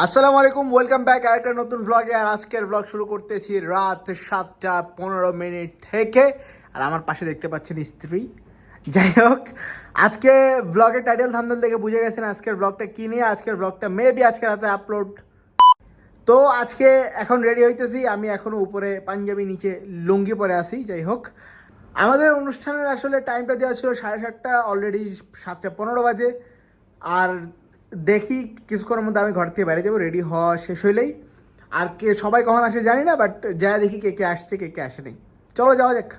আসসালামু আলাইকুম welcome back আর একটা নতুন ব্লগে আর আজকের ব্লগ শুরু করতেছি রাত সাতটা পনেরো মিনিট থেকে। আর আমার পাশে দেখতে পাচ্ছেন স্ত্রী। যাই হোক, আজকে ব্লগের টাইটেল থামনেল দেখে বুঝে গেছেন আজকের ব্লগটা কী নিয়ে। আজকের ব্লগটা মেবি আজকে রাতে আপলোড তো আজকে এখন রেডি হইতেছি। আমি এখনও উপরে পাঞ্জাবি, নিচে লুঙ্গি পরে আসি যাই হোক। আমাদের অনুষ্ঠানের আসলে টাইমটা দেওয়া ছিল সাড়ে সাতটা অলরেডি সাতটা পনেরো বাজে। আর দেখি কিছুক্ষণের মধ্যে আমি ঘর থেকে বাইরে যাব রেডি হওয়া শেষ হইলেই। আর কে সবাই কখন আসে জানি না বাট যা দেখি কে কে আসছে কে কে আসে নেই। চলো যাওয়া যাক।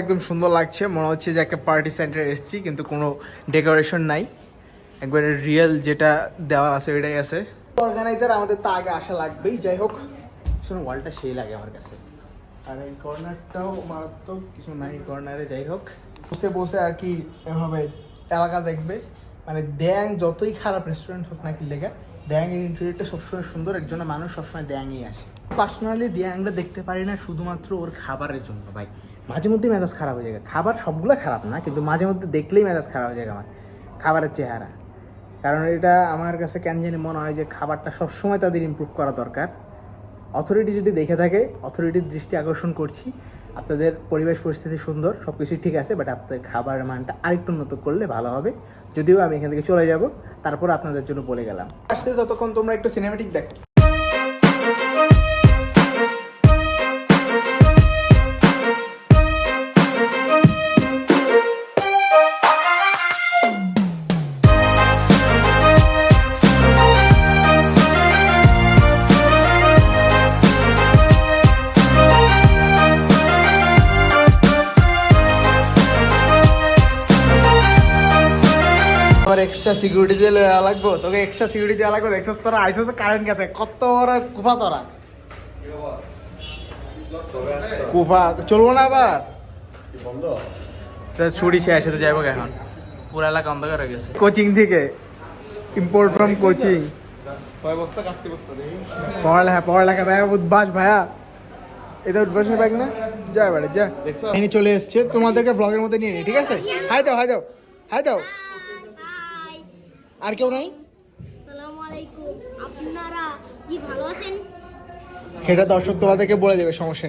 একদম সুন্দর লাগছে। মনে হচ্ছে যে একটা পার্টি সেন্টারে এসেছি কিন্তু কোনো ডেকোরেশন নাই। একবারে রিয়েল যেটা দেওয়ার আছে ওইটাই আছে। অর্গানাইজার আমাদের তো আগে আসা লাগবেই যাই হোক। শোনো ওয়ালটা সেই লাগে আমার কাছে। আর এই কর্নারটাও মারাত্মক, কিছু নাই, কর্নারে যাই হোক। বসে বসে আর কি এভাবে এলাকা দেখবে। মানে দ্যাং যতই খারাপ রেস্টুরেন্ট হোক নাকি লেগে দ্যাংয়ের ইন্টেরিয়রটা সবসময় সুন্দর, এর জন্য মানুষ সবসময় দ্যাংই আসে। পার্সোনালি দ্যাংটা দেখতে পারি না, শুধুমাত্র ওর খাবারের জন্য ভাই। মাঝে মধ্যে মেজাজ খারাপ হয়ে যায়। খাবার সবগুলো খারাপ না, কিন্তু মাঝে মধ্যে দেখলেই মেজাজ খারাপ হয়ে যায় আমার, খাবারের চেহারা। কারণ এটা আমার কাছে কেন জানি মনে হয় যে খাবারটা সবসময় তাদের ইমপ্রুভ করা দরকার। অথরিটি যদি দেখে থাকে অথরিটির দৃষ্টি আকর্ষণ করছি, আপনাদের পরিবেশ পরিস্থিতি সুন্দর সব কিছুই ঠিক আছে বাট আপনাদের খাবারের মানটা আরেকটু উন্নত করলে ভালো হবে। যদিও আমি এখান থেকে চলে যাব, তারপর আপনাদের জন্য বলে গেলাম। আসতে ততক্ষণ তোমরা একটু সিনেমেটিক দেখো। আবার এক্সট্রা সিকিউরিটি দিয়ে লয়া লাগবো? তোকে এক্সট্রা সিকিউরিটি দেওয়া লাগবে? দেখছিস তোরা? আইসিস কারেন্ট গেছে। কত বড় কুফা তোরা? কুফা। চলবো না আবার? তো ছুটি শেষ হতে যাব এখন। পুরো এলাকা অন্ধকার হয়ে গেছে। কোচিং থেকে। ইম্পোর্ট ফ্রম কোচিং পড়ালেখা পড়ালেখা ভাইয়া উদ্বাস ভাইয়া। এটা উদ্বাসের ব্যাগ না? যা এবারে যা। এনে চলে এসছে। তোমাদেরকে ব্লগের মধ্যে নিয়ে নি ঠিক আছে? হাই দাও হাই দাও হাই দাও। আর কেউ নাই? আপনারা কি ভালো আছেন? সেটা দর্শক তোমাদেরকে বলে দেবে সমস্যা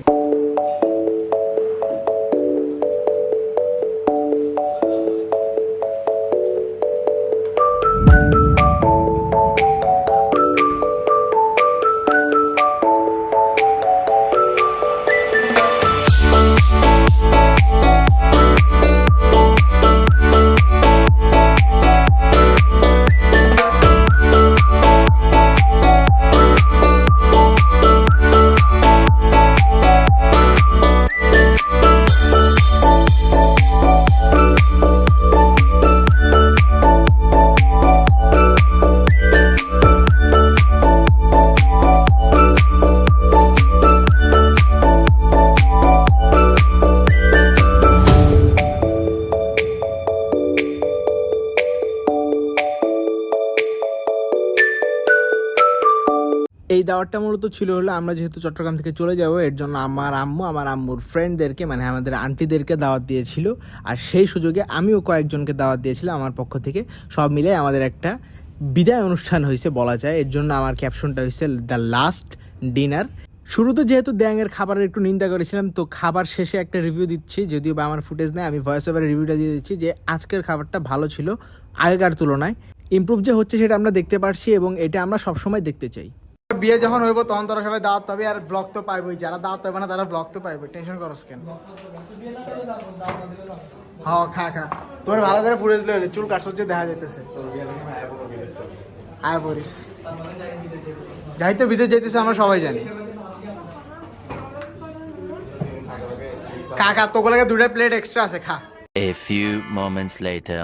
এই দাওয়াতটা মূলত ছিল হলো আমরা যেহেতু চট্টগ্রাম থেকে চলে যাব, এর জন্য আমার আম্মু, আমার আম্মুর ফ্রেন্ডদেরকে মানে আমাদের আন্টিদেরকে দাওয়াত দিয়েছিল। আর সেই সুযোগে আমিও কয়েকজনকে দাওয়াত দিয়েছিলাম আমার পক্ষ থেকে। সব মিলে আমাদের একটা বিদায় অনুষ্ঠান হয়েছে বলা যায়। এর জন্য আমার ক্যাপশনটা হয়েছে দ্য লাস্ট ডিনার শুরুতে যেহেতু দ্যাংয়ের খাবারের একটু নিন্দা করেছিলাম, তো খাবার শেষে একটা রিভিউ দিচ্ছি। যদিও বা আমার ফুটেজ নেই, আমি ভয়েস ওভারের রিভিউটা দিয়ে দিচ্ছি যে আজকের খাবারটা ভালো ছিল আগেকার তুলনায়। ইমপ্রুভ যে হচ্ছে সেটা আমরা দেখতে পারছি এবং এটা আমরা সবসময় দেখতে চাই। বিয়ে যখন হইব তখন তোরা সবাই দাওয়াত পাবি আর ব্লগ তো পাইবই। যারা দাওয়াত পাবে না তারা ব্লগ তো পাইবে। টেনশন করস কেন? হ্যাঁ খা খা। তোর ভালো করে ফুটেজ লইলে চুল কাটছ যে দেখা যাইতেছে। আয় বরিস যাই তো বিদেশ যাইতেছে আমরা সবাই জানি। খা খা তোকে লাগে দুটা প্লেট এক্সট্রা আছে খা। A few moments later.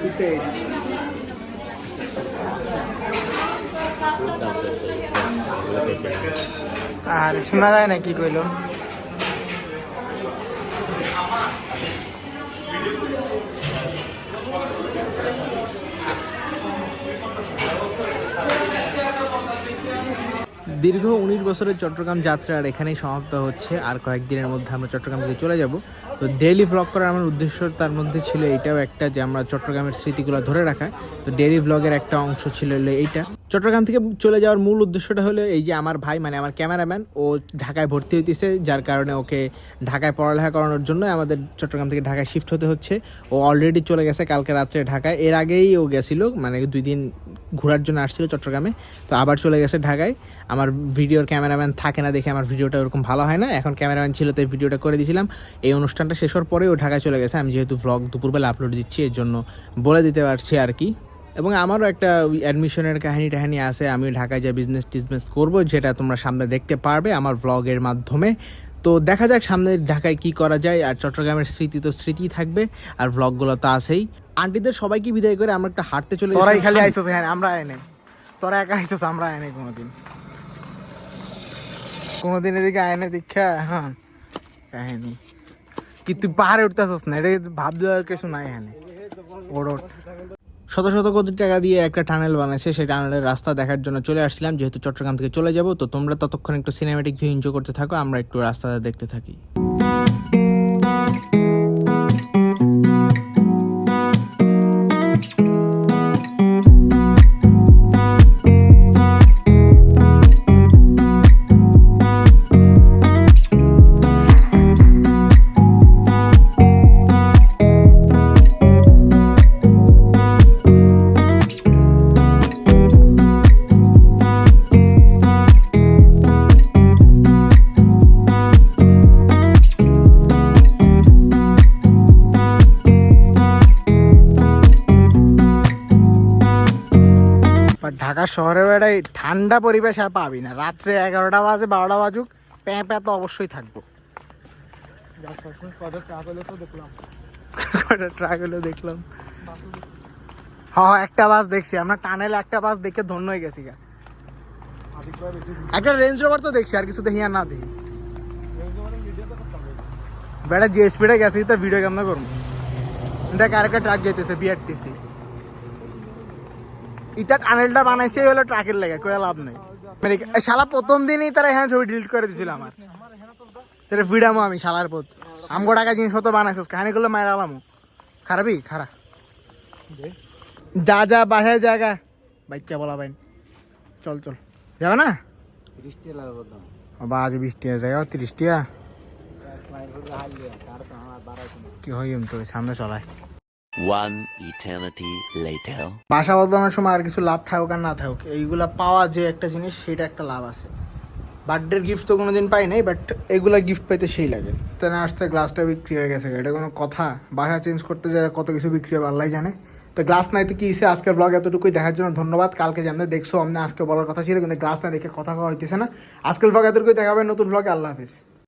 Footage আর শোনা যায় না কি কইলো? দীর্ঘ উনিশ বছরের চট্টগ্রাম যাত্রা আর এখানেই সমাপ্ত হচ্ছে। আর কয়েকদিনের মধ্যে আমরা চট্টগ্রাম থেকে চলে যাব। তো ডেইলি ভ্লগ করার আমার উদ্দেশ্য তার মধ্যে ছিল এটাও একটা যে আমরা চট্টগ্রামের স্মৃতিগুলো ধরে রাখা। তো ডেইলি ভ্লগের একটা অংশ ছিল এইটা। চট্টগ্রাম থেকে চলে যাওয়ার মূল উদ্দেশ্যটা হলো এই যে আমার ভাই মানে আমার ক্যামেরাম্যান, ও ঢাকায় ভর্তি হইতেছে, যার কারণে ওকে ঢাকায় পড়ালেখা করানোর জন্য আমাদের চট্টগ্রাম থেকে ঢাকায় শিফট হতে হচ্ছে। ও অলরেডি চলে গেছে কালকে রাত্রে ঢাকায়। এর আগেই ও গেছিল মানে দুই দিন ঘোরার জন্য আসছিল চট্টগ্রামে। তো আবার চলে গেছে ঢাকায়। আমার ভিডিওর ক্যামেরাম্যান থাকে না দেখে আমার ভিডিওটা ওরকম ভালো হয় না। এখন ক্যামেরাম্যান ছিল তাই ভিডিওটা করে দিয়েছিলাম এই অনুষ্ঠানটা শেষ হওয়ার পরেও ঢাকায় চলে গেছে। আমি যেহেতু ভ্লগ দুপুরবেলা আপলোড দিচ্ছি এর জন্য বলে দিতে পারছি আর কি। এবং আমারও একটা অ্যাডমিশনের কাহিনী টাহানি আছে। আমি ঢাকায় যে বিজনেস টিজনেস করব যেটা তোমরা সামনে দেখতে পারবে আমার ভ্লগের মাধ্যমে। তো দেখা যাক সামনে ঢাকায় কি করা যায়। আর চট্টগ্রামের স্মৃতি তো স্মৃতিই থাকবে আর ভ্লগগুলো তো আছেই। আন্টিদের সবাইকে বিদায় করে আমরা একটা হাঁটতে চলে তোরাই খালি আইসোস হ্যাঁ আমরা আয় নাই তোরা একা আইসোস আমরা আয় কোনোদিন। কোনোদিন এদিকে আয় না দীক্ষা হ্যাঁ। কাহিনী। কি তুই পাহাড়ে উঠতে আসোস না? এটা ভাব দেওয়ার কিছু নাই এখানে। শত শত কোটি টাকা দিয়ে একটা টানেল বানাইছে, সেই টানেলের রাস্তা দেখার জন্য চলে আসছিলাম যেহেতু চট্টগ্রাম থেকে চলে যাব, তো তোমরা ততক্ষণ একটু সিনেমেটিক ভিউ এনজয় করতে থাকো, আমরা একটু রাস্তাটা দেখতে থাকি। ঢাকা শহরের বেড়াই ঠান্ডা পরিবেশ আর পাবি না। রাত্রে এগারোটা বাজে বারোটা বাজুক প্যাঁ প্যাঁ তো অবশ্যই থাকব। ট্রাক হলো দেখলাম। হ্যাঁ একটা বাস দেখছি। আমরা টানেল একটা বাস দেখে ধন্য হয়ে গেছি গা। একটা রেঞ্জ রোভার তো দেখছি আর কিছু দেখি। আর না দেখি বেড়া যে স্পিডে গেছি তো ভিডিও কেমন করব? দেখ আরেকটা ট্রাক যেতেছে বিআরটিসি ইটা টানেলটা বানাইছে হলো ট্রাকের লেগে কয়ে লাভ নেই। শালা প্রথম দিনই তারা এখানে ছবি ডিলিট করে দিছিল আমার। সেটা ফিডামো আমি শালার পথ। আমগো টাকা জিনিসপত্র বানাইছিস কাহিনী করলে মায়ের আলামো খারাপই খারাপ যা যা বাসায় জায়গা বাচ্চা বলা বাইন চল চল। যাবে না? বা আজ বৃষ্টি আছে জায়গা তিরিশ টিয়া। কি হয় তো সামনে চলায়। One eternity later. বাসা বদলানোর সময় আর কিছু লাভ থাকুক আর না থাকুক, এইগুলা পাওয়া যে একটা জিনিস, সেটা একটা লাভ আছে। বার্থডের গিফট তো কোনোদিন পাই নাই বাট এগুলা গিফট পাইতে সেই লাগে। না আসতে গ্লাসটা বিক্রি হয়ে গেছে এটা কোনো কথা। বাসা চেঞ্জ করতে যারা কত কিছু বিক্রি হবে আল্লাহ জানে। তো গ্লাস নাই তো কি আজকের ব্লগ এতটুকুই দেখার জন্য ধন্যবাদ। কালকে যেমন দেখছ, অমনি আজকে বলার কথা ছিল, কিন্তু গ্লাস না দেখে কথা কওয়া হইতেছে না। আজকের ব্লগ এতটুকুই দেখাবে নতুন ব্লগে আল্লাহ হাফিজ।